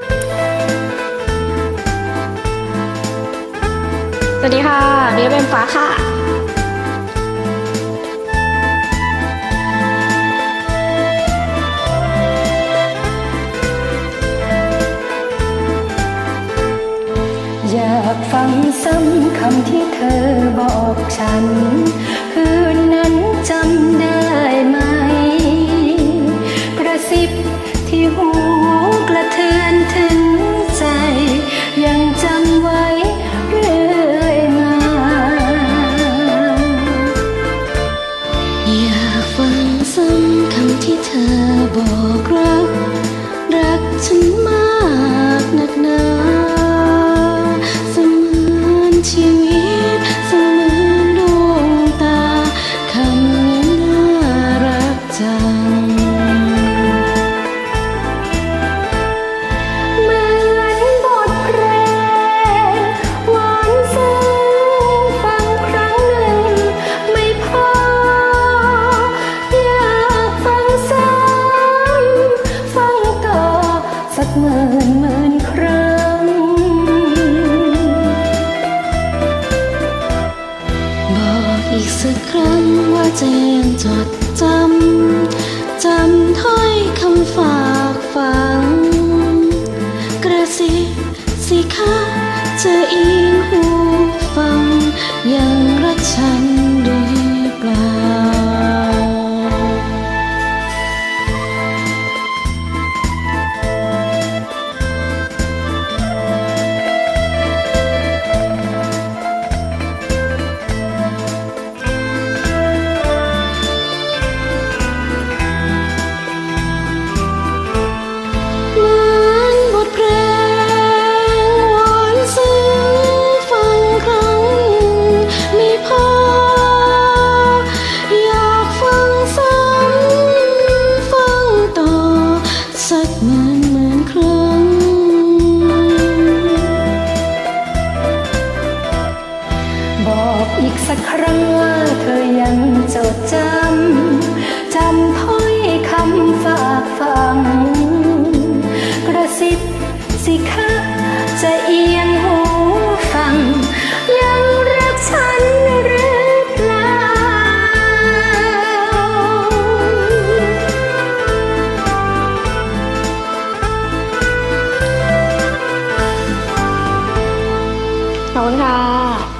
สวัสดีค่ะเบียเป็นฟ้าค่ะ อยากฟังซ้ำคำที่เธอ ที่เธอบอก หมื่บอกอีกสักครั้งว่าจะจดจำ จำถ้อยคำฝากฝัง กระซิบสิคะจะอิงหูฟังยัง บอกอีกสักครั้งว่าเธอยังจดจำ จำถ้อยคำฝากฟัง กระซิบสิคะจะเอียงหูฟัง ยังรักฉันหรือเปล่า ขอบคุณค่ะ